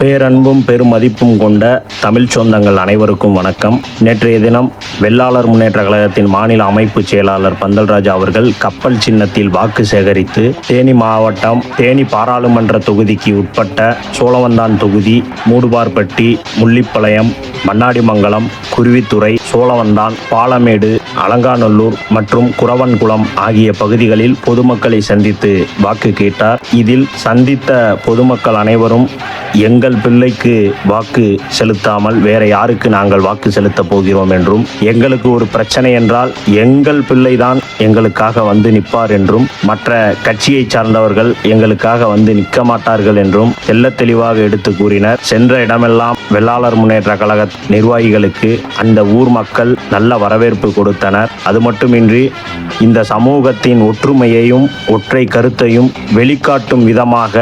பேரன்பும் பெருமதிப்பும் கொண்ட தமிழ் சொந்தங்கள் அனைவருக்கும் வணக்கம். நேற்றைய தினம் வெள்ளாளர் முன்னேற்ற கழகத்தின் மாநில அமைப்பு செயலாளர் பந்தல்ராஜ் அவர்கள் கப்பல் சின்னத்தில் வாக்கு சேகரித்து தேனி மாவட்டம் தேனி பாராளுமன்ற தொகுதிக்கு உட்பட்ட சோழவந்தான் தொகுதி மூடுபார்பட்டி முள்ளிப்பாளையம் மண்ணாடிமங்கலம் குருவித்துறை சோழவந்தான் பாலமேடு அலங்காநல்லூர் மற்றும் குறவன்குளம் ஆகிய பகுதிகளில் பொதுமக்களை சந்தித்து வாக்கு கேட்டார். இதில் சந்தித்த பொதுமக்கள் அனைவரும் எங்கள் பிள்ளைக்கு வாக்கு செலுத்தாமல் வேற யாருக்கு நாங்கள் வாக்கு செலுத்தப் போகிறோம் என்றும் எங்களுக்கு ஒரு பிரச்சனை என்றால் எங்கள் பிள்ளைதான் எங்களுக்காக வந்து நிற்பார் என்றும் மற்ற கட்சியை சார்ந்தவர்கள் எங்களுக்காக வந்து நிற்க மாட்டார்கள் என்றும் தெள்ளத் தெளிவாக எடுத்து கூறினர். சென்ற இடமெல்லாம் வெள்ளாளர் முன்னேற்ற கழக நிர்வாகிகளுக்கு அந்த ஊர் மக்கள் நல்ல வரவேற்பு கொடுத்தனர். அது மட்டுமின்றி இந்த சமூகத்தின் ஒற்றுமையையும் ஒற்றை கருத்தையும் வெளிக்காட்டும் விதமாக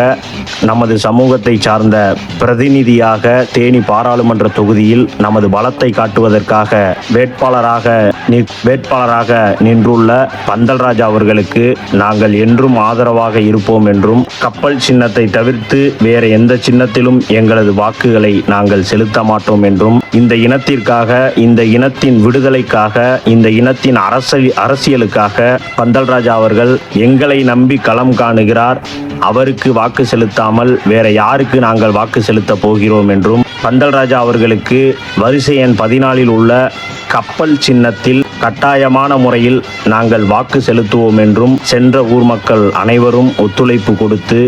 நமது சமூகத்தை சார்ந்த பிரதிநிதியாக தேனி பாராளுமன்ற தொகுதியில் நமது பலத்தை காட்டுவதற்காக வேட்பாளராக நி- வேட்பாளராக நின்றுள்ள பந்தல்ராஜ் அவர்களுக்கு நாங்கள் என்றும் ஆதரவாக இருப்போம் என்றும் கப்பல் சின்னத்தை தவிர்த்து வேறு எந்த சின்னத்திலும் எங்களது வாக்குகளை நாங்கள் செலுத்த மாட்டோம் என்றும் இந்த இனத்திற்காக இந்த இனத்தின் விடுதலைக்காக இந்த இனத்தின் அரசியல் அரசியலுக்காக பந்தல்ராஜா அவர்கள் எங்களை நம்பி களம் காணுகிறார். அவருக்கு வாக்கு செலுத்தாமல் வேற யாருக்கு நாங்கள் வாக்கு செலுத்த போகிறோம் என்றும் பந்தல்ராஜா அவர்களுக்கு வரிசை எண் பதினாலில் உள்ள கப்பல் சின்னத்தில் கட்டாயமான முறையில் நாங்கள் வாக்கு செலுத்துவோம் என்றும் சென்ற ஊர் மக்கள் அனைவரும் ஒத்துழைப்பு கொடுத்து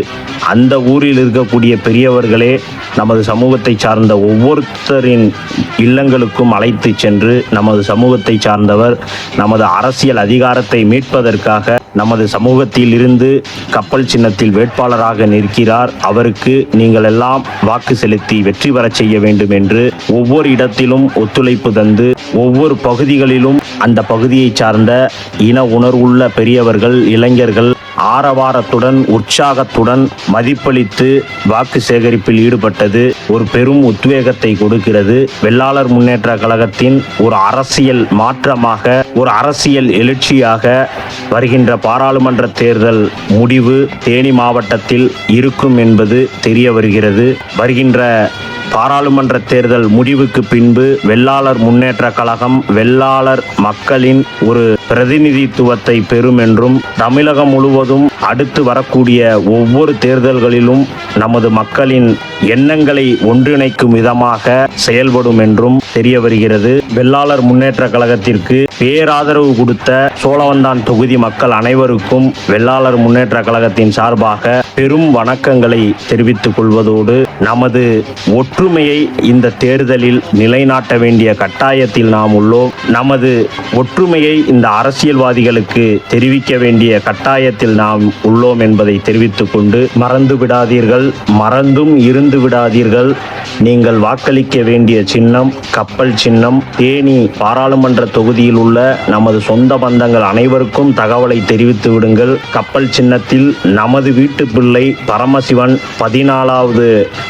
அந்த ஊரில் இருக்கக்கூடிய பெரியவர்களே நமது சமூகத்தை சார்ந்த ஒவ்வொருத்தரின் இல்லங்களுக்கும் அழைத்து சென்று நமது சமூகத்தை சார்ந்தவர் நமது அரசியல் அதிகாரத்தை மீட்பதற்காக நமது சமூகத்தில் இருந்து கப்பல் சின்னத்தில் வேட்பாளராக நிற்கிறார். அவருக்கு நீங்கள் எல்லாம் வாக்கு செலுத்தி வெற்றி பெறச் செய்ய வேண்டும் என்று ஒவ்வொரு இடத்திலும் ஒத்துழைப்பு தந்து ஒவ்வொரு பகுதிகளிலும் அந்த பகுதியை சார்ந்த இன உணர்வுள்ள பெரியவர்கள் இளைஞர்கள் ஆரவாரத்துடன் உற்சாகத்துடன் மதிப்பளித்து வாக்கு சேகரிப்பில் ஈடுபட்டது ஒரு பெரும் உத்வேகத்தை கொடுக்கிறது. வெள்ளாளர் முன்னேற்ற கழகத்தின் ஒரு அரசியல் மாற்றமாக ஒரு அரசியல் எழுச்சியாக வருகின்ற பாராளுமன்ற தேர்தல் முடிவு தேனி மாவட்டத்தில் இருக்கும் என்பது தெரிய வருகிறது. வருகின்ற பாராளுமன்ற தேர்தல் முடிவுக்கு பின்பு வெள்ளாளர் முன்னேற்ற கழகம் வெள்ளாளர் மக்களின் ஒரு பிரதிநிதித்துவத்தை பெறும் என்றும் தமிழகம் முழுவதும் அடுத்து வரக்கூடிய ஒவ்வொரு தேர்தல்களிலும் நமது மக்களின் எண்ணங்களை ஒன்றிணைக்கும் விதமாக செயல்படும் என்றும் தெரிய வருகிறது. வெள்ளாளர் முன்னேற்ற கழகத்திற்கு பேராதரவு கொடுத்த சோழவந்தான் தொகுதி மக்கள் அனைவருக்கும் வெள்ளாளர் முன்னேற்ற கழகத்தின் சார்பாக பெரும் வணக்கங்களை தெரிவித்துக் கொள்வதோடு நமது ஒற்றுமையை இந்த தேர்தலில் நிலைநாட்ட வேண்டிய கட்டாயத்தில் நாம் உள்ளோம். நமது ஒற்றுமையை இந்த அரசியல்வாதிகளுக்கு தெரிவிக்க வேண்டிய கட்டாயத்தில் நாம் உள்ளோம் என்பதை தெரிவித்துக் கொண்டு மறந்து விடாதீர்கள் மறந்தும் இருந்து விடாதீர்கள். நீங்கள் வாக்களிக்க வேண்டிய சின்னம் கப்பல் சின்னம் தேனி பாராளுமன்ற தொகுதியில் உள்ள நமது சொந்த பந்தங்கள் அனைவருக்கும் தகவலை தெரிவித்து விடுங்கள். கப்பல் சின்னத்தில் நமது வீட்டு பிள்ளை பரமசிவன் பதினாலாவது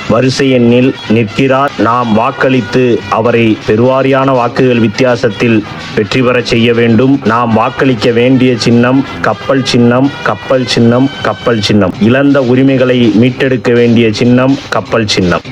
வரிசை எண்ணில் நிற்கிறார். நாம் வாக்களித்து அவரை பெருவாரியான வாக்குகள் வித்தியாசத்தில் வெற்றி பெறச் செய்ய வேண்டும். நாம் வாக்களிக்க வேண்டிய சின்னம் கப்பல் சின்னம் கப்பல் சின்னம் கப்பல் சின்னம். இழந்த உரிமைகளை மீட்டெடுக்க இருக்க வேண்டிய சின்னம் கப்பல் சின்னம்.